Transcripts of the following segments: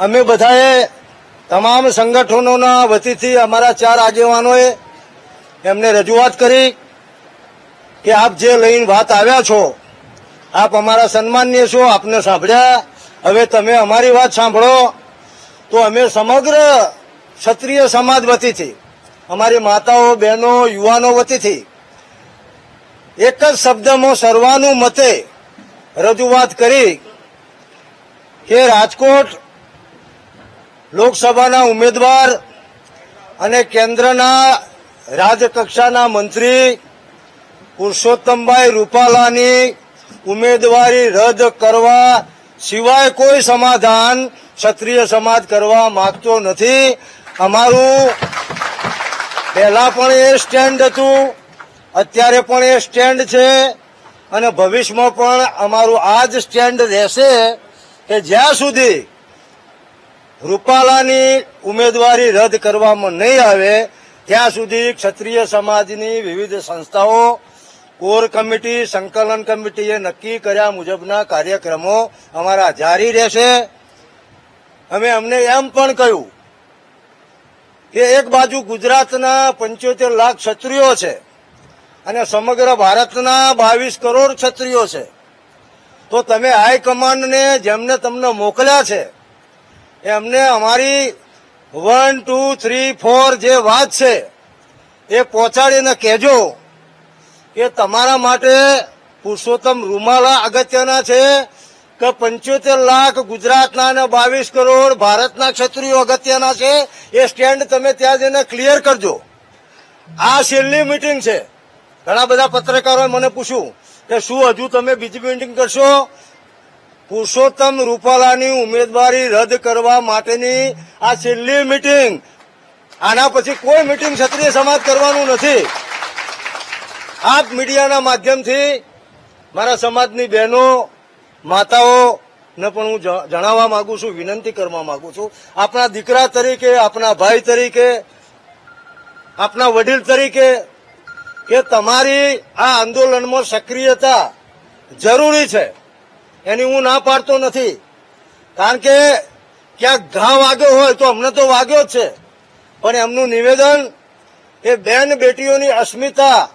અમે બધાએ તમામ સંગઠનોના વતીથી અમારા ચાર આગેવાનોએ એમને રજૂઆત કરી કે આપ જે લઈને વાત આવ્યા છો, આપ અમારા સન્માનીય છો, આપને સાંભળ્યા. હવે તમે અમારી વાત સાંભળો. તો અમે સમગ્ર ક્ષત્રિય સમાજ વતીથી, અમારી માતાઓ, બહેનો, યુવાનો વતીથી એક જ શબ્દમાં સર્વાનુમતે રજૂઆત કરી કે રાજકોટ લોકસભાના ઉમેદવાર અને કેન્દ્રના રાજકક્ષાના મંત્રી પુરુષોત્તમભાઈ રૂપાલાની ઉમેદવારી રદ કરવા સિવાય કોઈ સમાધાન ક્ષત્રિય સમાજ કરવા માંગતો નથી. અમારું પહેલા પણ એ સ્ટેન્ડ હતું, અત્યારે પણ એ સ્ટેન્ડ છે અને ભવિષ્યમાં પણ અમારું આ જ સ્ટેન્ડ રહેશે કે જ્યાં સુધી રૂપાલાની ઉમેદવારી રદ કરવામાં નહીં આવે, ત્યાં સુધી ક્ષત્રિય સમાજની વિવિધ સંસ્થાઓ, કોર કમિટી, સંકલન કમિટીએ નક્કી કર્યા મુજબના કાર્યક્રમો અમારા જારી રહેશે. અમે અમને એમ પણ કહ્યું કે એક બાજુ ગુજરાતના પંચોતેર લાખ ક્ષત્રિયો છે અને સમગ્ર ભારતના બાવીસ કરોડ ક્ષત્રિયો છે. તો તમે હાઈકમાન્ડને જેમને તમને મોકલ્યા છે એમને અમારી વન, ટુ, થ્રી, ફોર જે વાત છે, એ પહોંચાડીને કહેજો કે તમારા માટે પુરુષોત્તમ રૂમાલા અગત્યના છે કે પંચોતેર લાખ ગુજરાતના અને બાવીસ કરોડ ભારતના ક્ષત્રિયો અગત્યના છે. એ સ્ટેન્ડ તમે ત્યાં જઈને ક્લિયર કરજો. આ છેલ્લી મિટિંગ છે. ઘણા બધા પત્રકારોએ મને પૂછ્યું કે શું હજુ તમે બીજી મિટિંગ કરશો? પુરુષોત્તમ રૂપાલાની ઉમેદવારી રદ કરવા માટેની આ છેલ્લી મિટિંગ આના પછી કોઈ મિટિંગ ક્ષત્રિય સમાજ કરવાનું નથી. આપ મીડિયાના માધ્યમથી મારા સમાજની બહેનો, માતાઓ ને પણ હું જણાવવા માંગુ છું, વિનંતી કરવા માંગુ છું. આપણા દીકરા તરીકે આપણા ભાઈ તરીકે, આપના વડીલ તરીકે કે તમારી આ આંદોલનમાં સક્રિયતા જરૂરી છે. એની હું ના પાડતો નથી. કારણ કે ક્યાંક ઘા વાગ્યો હોય તો અમને તો વાગ્યો જ છે. પણ એમનું નિવેદન એ બેન બેટીઓની અસ્મિતા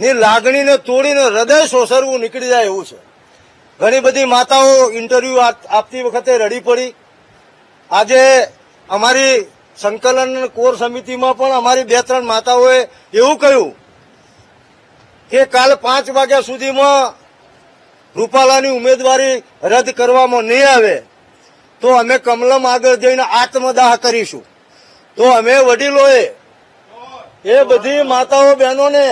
ની લાગણીને તોડીને હૃદય સોસરવું નીકળી જાય એવું છે. ઘણી બધી માતાઓ ઇન્ટરવ્યુ આપ- આપતી વખતે રડી પડી. આજે અમારી સંકલન કોર સમિતિમાં પણ અમારી બે ત્રણ માતાઓએ એવું કહ્યું કે કાલ પાંચ વાગ્યા સુધીમાં રૂપાલાની ઉમેદવારી રદ કરવામાં નહીં આવે, તો અમે કમલમ આગળ જઈને આત્મદાહ કરીશું. તો અમે વડીલોએ એ બધી માતાઓ બહેનોને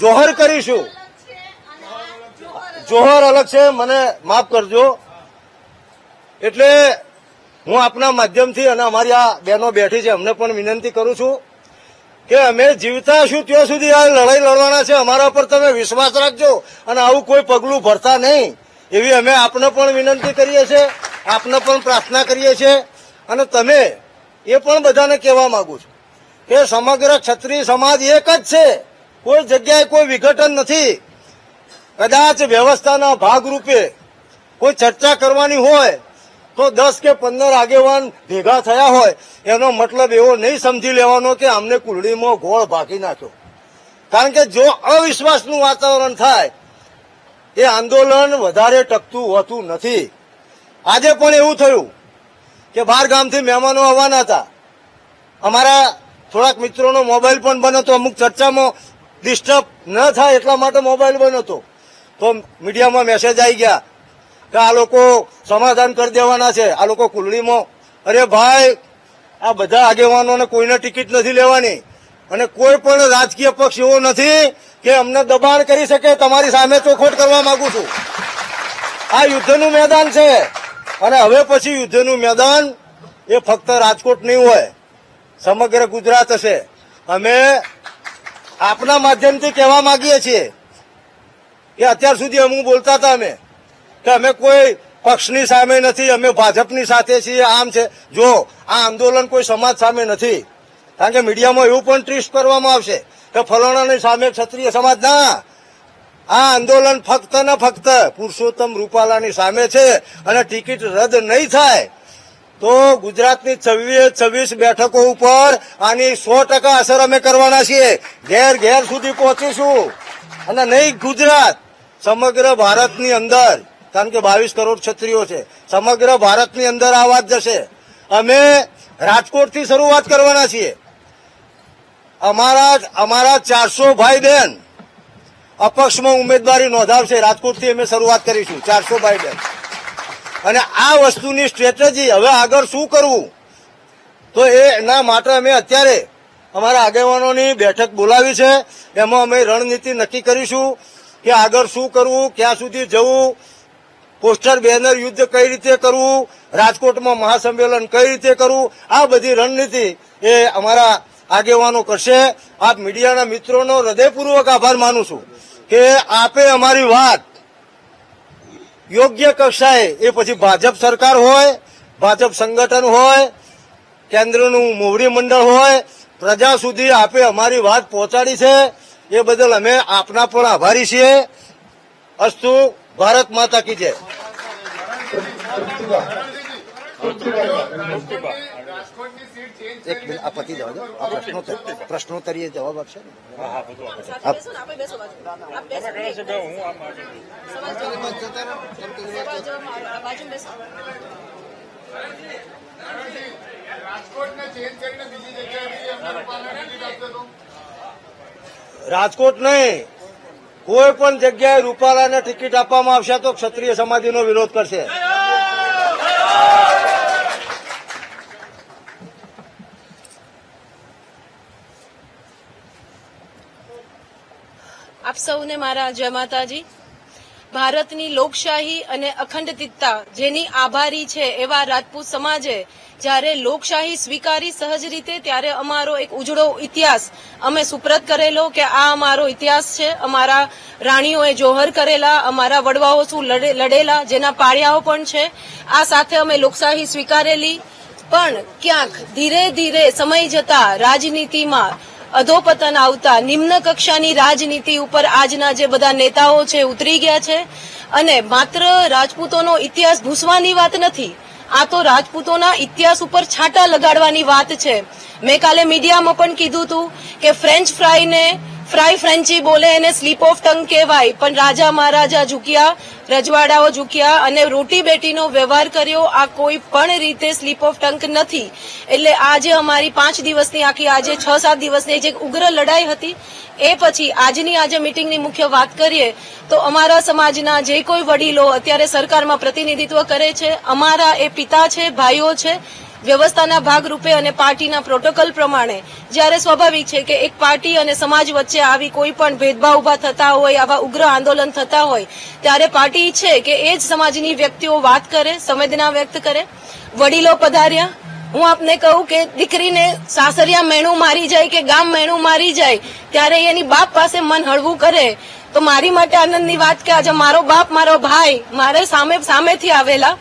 જોહર કરીશું. જોહર અલગ છે, મને માફ કરજો. એટલે હું આપના માધ્યમથી અને અમારી આ બહેનો બેઠી છે, અમને પણ વિનંતી કરું છું. કે અમે જીવતા છું ત્યાં સુધી આ લડાઈ લડવાના છે, અમારા પર તમે વિશ્વાસ રાખજો અને આવું કોઈ પગલું ભરતા નહીં. એવી અમે આપને પણ વિનંતી કરીએ છીએ આપને પણ પ્રાર્થના કરીએ છીએ અને તમે એ પણ બધાને કહેવા માંગુ છું કે સમગ્ર ક્ષત્રિય સમાજ એક જ છે. કોઈ જગ્યાએ કોઈ વિઘટન નથી. કદાચ વ્યવસ્થાના ભાગરૂપે કોઈ ચર્ચા કરવાની હોય તો દસ કે પંદર આગેવાન ભેગા થયા હોય, એનો મતલબ એવો નહીં સમજી લેવાનો કે અમને કુલડીમાં ગોળ ભાગી નાખ્યો. કારણ કે જો અવિશ્વાસનું વાતાવરણ થાય, એ આંદોલન વધારે ટકતું હોતું નથી. આજે પણ એવું થયું કે બહાર ગામથી મહેમાનો આવવાના હતા. અમારા થોડાક મિત્રોનો મોબાઈલ પણ બંધ હતો, અમુક ચર્ચામાં ડિસ્ટર્બ ન થાય એટલા માટે મોબાઈલ બંધ હતો. તો મીડિયામાં મેસેજ આવી ગયા. કે આ લોકો સમાધાન કરી દેવાના છે. આ લોકો કુલડીમાં અરે ભાઈ, આ બધા આગેવાનોને કોઈને ટિકિટ નથી લેવાની. અને કોઈ પણ રાજકીય પક્ષ એવો નથી કે અમને દબાણ કરી શકે, તમારી સામે ચોખોટ કરવા માંગુ છું. આ યુદ્ધનું મેદાન છે. અને હવે પછી યુદ્ધનું મેદાન એ ફક્ત રાજકોટ નહીં હોય, સમગ્ર ગુજરાત હશે. અમે આપના માધ્યમથી કહેવા માંગીએ છીએ કે અત્યાર સુધી અમુક બોલતા હતા અમે. કે અમે કોઈ પક્ષની સામે નથી, અમે ભાજપની સાથે છીએ, આમ છે. જો આ આંદોલન કોઈ સમાજ સામે નથી, કારણ કે મીડિયામાં એવું પણ ટ્રીસ્ટ કરવામાં આવશે કે ફલાણાની સામે ક્ષત્રિય સમાજ ના. આ આંદોલન ફક્ત ને ફક્ત પુરુષોત્તમ રૂપાલાની સામે છે અને ટિકિટ રદ નહીં થાય, તો ગુજરાતની છવ્વીસ છવ્વીસ બેઠકો ઉપર આની સો ટકા અસર અમે કરવાના છીએ. ઘેર ઘેર સુધી પહોંચીશું. અને નહીં ગુજરાત, સમગ્ર ભારતની અંદર કારણ કે બાવીસ કરોડ ક્ષત્રિયો છે. સમગ્ર ભારતની અંદર આ વાત જશે. અમે રાજકોટથી શરૂઆત કરવાના છીએ. અમારા અમારા ચારસો ભાઈ બહેન અપક્ષમાં ઉમેદવારી નોંધાવશે. રાજકોટથી અમે શરૂઆત કરીશું. ચારસો ભાઈ બહેન. અને આ વસ્તુની સ્ટ્રેટેજી હવે આગળ શું કરવું? તો એના માટે અમે અત્યારે અમારા આગેવાનોની બેઠક બોલાવી છે. એમાં અમે રણનીતિ નક્કી કરીશું કે આગળ શું કરવું, ક્યાં સુધી જવું પોસ્ટર, બેનર યુદ્ધ કઈ રીતે કરવું, રાજકોટમાં મહાસંમેલન કઈ રીતે કરવું, આ બધી રણનીતિ એ અમારા આગેવાનો કરશે. આપ મીડિયાના મિત્રોનો હૃદયપૂર્વક આભાર માનું છું કે આપે અમારી વાત યોગ્ય કક્ષાએ, એ પછી ભાજપ સરકાર હોય, ભાજપ સંગઠન હોય, કેન્દ્રનું મોવડી મંડળ હોય, પ્રજા સુધી આપે અમારી વાત પહોંચાડી છે. એ બદલ અમે આપના પણ આભારી છીએ. અસ્તુ ભારત માતા કી જય. એક મિનિટ આ પતિ જવા દો. આ પ્રશ્નોત્તર પ્રશ્નોત્તરીય જવાબ આપશે રાજકોટ નહીં. કોઈ પણ જગ્યાએ રૂપાલાને ટિકિટ આપવામાં આવશે તો ક્ષત્રિય સમાધિનો વિરોધ કરશે. આપ સૌને મારા જય માતાજી. ભારતની લોકશાહી અને અખંડિતતા જેની આભારી છે એવા રાજપૂત સમાજે, જ્યારે લોકશાહી સ્વીકારી સહજ રીતે, ત્યારે અમારો એક ઉજળો ઇતિહાસ. અમે સુપ્રત કરેલો કે આ અમારો ઇતિહાસ છે. અમારા રાણીઓએ જોહર કરેલા, અમારા વડવાઓ શું લડે- લડેલા, જેના પાળિયાઓ પણ છે. આ સાથે અમે લોકશાહી સ્વીકારેલી. પણ ક્યાંક ધીરે ધીરે સમય જતા રાજનીતિમાં અધોપતન આવતા નિમ્ન કક્ષાની રાજનીતિ ઉપર આજના જે બધા નેતાઓ છે, ઉતરી ગયા છે અને માત્ર રાજપૂતોનો ઇતિહાસ ભૂસવાની વાત નથી, આ તો રાજપૂતોના ઇતિહાસ ઉપર છાંટા લગાડવાની વાત છે. મેં કાલે મીડિયામાં પણ કીધું હતું કે ફ્રેન્ચ ફ્રાઈને ફ્રાય ફ્રેન્ચી બોલે એને સ્લીપ ઓફ ટંગ કહેવાય. પણ રાજા મહારાજા ઝૂક્યા, રજવાડાઓ ઝૂક્યા અને રોટી બેટીનો વ્યવહાર કર્યો. આ કોઈ પણ રીતે સ્લીપ ઓફ ટંક નથી. એટલે આજે અમારી પાંચ દિવસની આખી, આજે છ સાત દિવસની જે ઉગ્ર લડાઈ હતી, એ પછી આજની આજે મિટિંગની મુખ્ય વાત કરીએ, તો અમારા સમાજના જે કોઈ વડીલો અત્યારે સરકારમાં પ્રતિનિધિત્વ કરે છે, અમારા એ પિતા છે, ભાઈઓ છે વ્યવસ્થાના ભાગરૂપે અને પાર્ટીના પ્રોટોકોલ પ્રમાણે, જ્યારે સ્વાભાવિક છે કે એક પાર્ટી અને સમાજ વચ્ચે આવી કોઈ પણ ભેદભાવ ઊભા થતા હોય, આવા ઉગ્ર આંદોલન થતા હોય, ત્યારે પાર્ટી ઈચ્છે કે એ જ સમાજની વ્યક્તિઓ વાત કરે, સંવેદના વ્યક્ત કરે. વડીલો પધાર્યા. હું આપને કહું કે દીકરીને સાસરિયા મેણું મારી જાય કે ગામ મેણું મારી જાય, ત્યારે એની બાપ પાસે મન હળવું કરે. તો મારી માટે આનંદની વાત કે આજે મારો બાપ, મારો ભાઈ મારે સામે સામેથી આવેલા.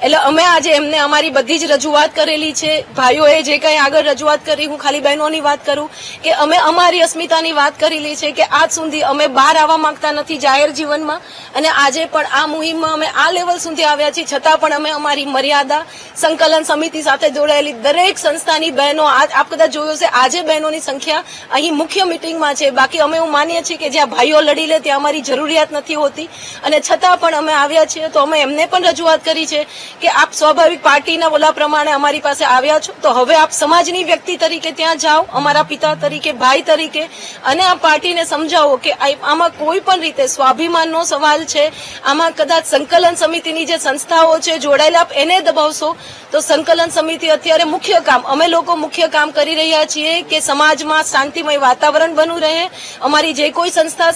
એટલે અમે આજે એમને અમારી બધી જ રજૂઆત કરેલી છે. ભાઈઓએ જે કંઈ આગળ રજૂઆત કરી, હું ખાલી બહેનોની વાત કરું કે અમે અમારી અસ્મિતાની વાત કરેલી છે કે આજ સુધી અમે બહાર આવવા માંગતા નથી જાહેર જીવનમાં અને આજે પણ આ મુહિમમાં અમે આ લેવલ સુધી આવ્યા છીએ. છતાં પણ અમે અમારી મર્યાદા સંકલન સમિતિ સાથે જોડાયેલી દરેક સંસ્થાની બહેનો આપ કદાચ જોયું છે આજે બહેનોની સંખ્યા અહીં મુખ્ય મિટિંગમાં છે. બાકી અમે એવું માનીએ છીએ કે જ્યાં ભાઈઓ લડી લે ત્યાં અમારી જરૂરિયાત નથી હોતી. અને છતાં પણ અમે આવ્યા છીએ તો અમે એમને પણ રજૂઆત કરી છે કે આપ સ્વાભાવિક પાર્ટીના બોલા પ્રમાણે અમારી પાસે આવ્યા છો. તો હવે આપ સમાજની વ્યક્તિ તરીકે ત્યાં જાઓ, અમારા પિતા તરીકે, ભાઈ તરીકે, અને આ પાર્ટીને સમજાવો કે આમાં કોઈ પણ રીતે સ્વાભિમાનનો સવાલ છે. આમાં કદાચ સંકલન સમિતિની જે સંસ્થાઓ છે જોડાયેલા, આપ એને દબાવશો. તો સંકલન સમિતિ અત્યારે મુખ્ય કામ, અમે લોકો મુખ્ય કામ કરી રહ્યા છીએ કે સમાજમાં શાંતિમય વાતાવરણ બનવું રહે. અમારી જે કોઈ સંસ્થા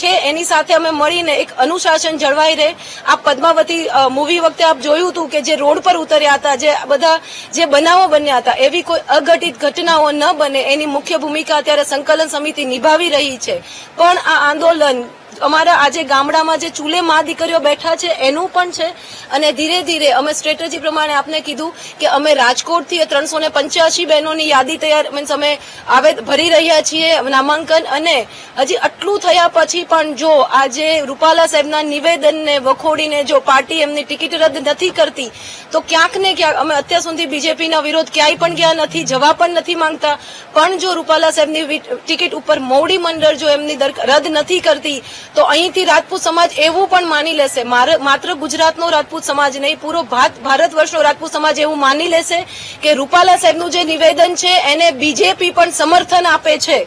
છે એની સાથે અમે મળીને એક અનુશાસન જળવાઈ રહે. આ પદ્માવતી મૂવી વખતે આપ જોયું હતું કે જે રોડ પર ઉતર્યા હતા, જે બધા જે બનાવો બન્યા હતા, એવી કોઈ અઘટિત ઘટનાઓ ન બને, એની મુખ્ય ભૂમિકા અત્યારે સંકલન સમિતિ નિભાવી રહી છે. પણ આ આંદોલન અમારા આજે ગામડામાં જે ચૂલે મા દીકરીઓ બેઠા છે, એનું પણ છે. અને ધીરે ધીરે અમે સ્ટ્રેટેજી પ્રમાણે આપને કીધું કે અમે રાજકોટથી ત્રણસો ને પંચ્યાસી બહેનોની યાદી તૈયાર મીન્સ અમે આવે ભરી રહ્યા છીએ નામાંકન. અને હજી આટલું થયા પછી પણ જો આજે રૂપાલા સાહેબના નિવેદનને વખોડીને જો પાર્ટી એમની ટિકિટ રદ નથી કરતી, તો ક્યાંક ને ક્યાંક અમે અત્યાર સુધી બીજેપીના વિરોધ ક્યાંય પણ ગયા નથી જવા પણ નથી માંગતા. પણ જો રૂપાલા સાહેબની ટિકિટ ઉપર મોવડી મંડળ જો એમની રદ નથી કરતી તો અહીંથી રાજપૂત સમાજ એવું પણ માની લેશે. માત્ર ગુજરાતનો રાજપૂત સમાજ નહીં, પૂરો ભારત વર્ષનો રાજપૂત સમાજ એવું માની લેશે કે રૂપાલા સાહેબનું જે નિવેદન છે, એને બીજેપી પણ સમર્થન આપે છે.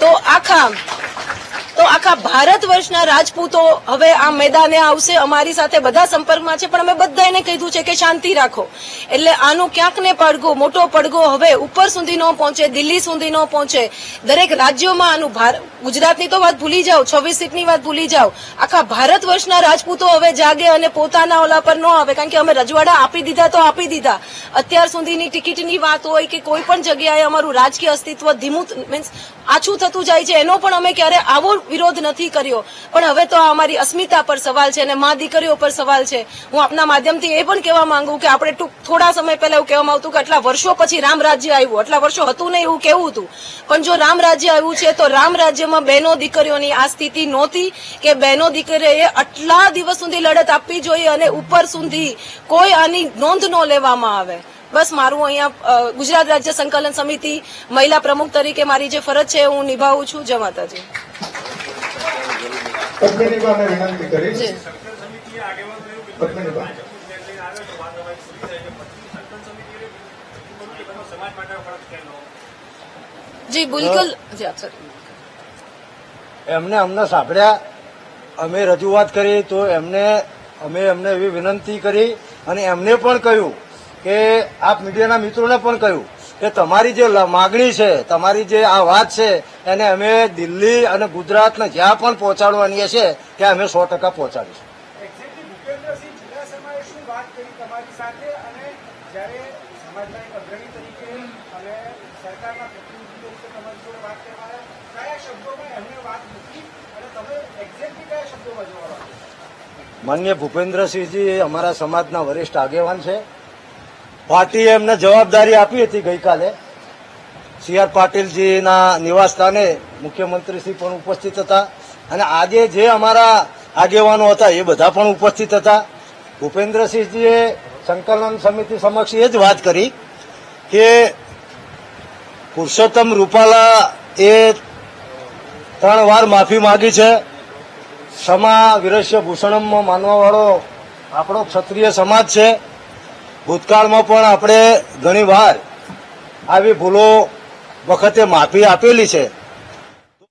તો આખા તો આખા ભારત વર્ષના રાજપૂતો હવે આ મેદાને આવશે, અમારી સાથે બધા સંપર્કમાં છે, પણ અમે બધા એને કીધું છે કે શાંતિ રાખો. એટલે આનું ક્યાંક ને પડઘો, મોટો પડઘો હવે ઉપર સુધી ન પહોંચે, દિલ્હી સુધી ન પહોંચે. દરેક રાજ્યોમાં આનું ગુજરાતની તો વાત ભૂલી જાઓ, છવ્વીસ સીટની વાત ભૂલી જાઓ. આખા ભારત વર્ષના રાજપૂતો હવે જાગે અને પોતાના ઓલા પર ન આવે, કારણ કે અમે રજવાડા આપી દીધા તો આપી દીધા. અત્યાર સુધીની ટિકિટની વાત હોય કે કોઈ પણ જગ્યાએ અમારું રાજકીય અસ્તિત્વ ધીમું મીન્સ આછું થતું જાય છે, એનો પણ અમે ક્યારે આવો વિરોધ નથી કર્યો. પણ હવે તો અમારી અસ્મિતા પર સવાલ છે અને મા દીકરીઓ પર સવાલ છે. હું આપના માધ્યમથી એ પણ કહેવા માંગુ કે આપણે ટૂંક, થોડા સમય પહેલા એવું કહેવામાં આવતું કે આટલા વર્ષો પછી રામ રાજ્ય આવ્યું. આટલા વર્ષો હતું નહીં એવું કેવું હતું. પણ જો રામ રાજ્ય આવ્યું છે, તો રામ રાજ્યમાં બહેનો દીકરીઓની આ સ્થિતિ નહોતી કે બહેનો દીકરીઓએ આટલા દિવસ સુધી લડત આપવી જોઈએ અને ઉપર સુધી કોઈ આની નોંધ ન લેવામાં આવે. બસ મારું અહીંયા ગુજરાત રાજ્ય સંકલન સમિતિ મહિલા પ્રમુખ તરીકે મારી જે ફરજ છે હું નિભાવું છું. જય માતાજી. વિનંતી કરીશ. જી. પદ્મિનીબા જી બિલકુલ જી આપ સર એમને અમને સાંભળ્યા, અમે રજૂઆત કરી તો એમને, અમે એમને એવી વિનંતી કરી અને એમને પણ કહ્યું કે આપ મીડિયાના મિત્રોને પણ કહ્યું કે તમારી જે માગણી છે, તમારી જે આ વાત છે, એને અમે દિલ્હી અને ગુજરાતને જ્યાં પણ પહોંચાડવાની છે, ત્યાં અમે સો ટકા પહોંચાડીશું એક્ઝેક્ટલી ભૂપેન્દ્રસિંહ ચુડાસમાએ શું વાત કરી તમારી સાથે અને જ્યારે સમાજના એક અગ્રણી તરીકે અને સરકારના પ્રતિનિધિઓ વિશે તમારી જોડે વાત કરવા કયા શબ્દોમાં એમણે વાત મૂકી અને તમે એક્ઝેક્ટલી કયા શબ્દોમાં જોવા માન્ય ભૂપેન્દ્રસિંહજી, અમારા સમાજના વરિષ્ઠ આગેવાન છે. પાર્ટીએ એમને જવાબદારી આપી હતી ગઈકાલે. સી આર પાટીલજીના નિવાસસ્થાને મુખ્યમંત્રીશ્રી પણ ઉપસ્થિત હતા. અને આજે જે અમારા આગેવાનો હતા, એ બધા પણ ઉપસ્થિત હતા. ભૂપેન્દ્રસિંહજીએ સંકલન સમિતિ સમક્ષ એ જ વાત કરી કે પુરુષોત્તમ રૂપાલા એ ત્રણ વાર માફી માગી છે. સમા વિરસ્ય ભૂષણમમાં માનવાવાળો આપણો ક્ષત્રિય સમાજ છે. ભૂતકાળમાં પણ આપણે ઘણી વાર આવી ભૂલો વખતે માફી આપેલી છે.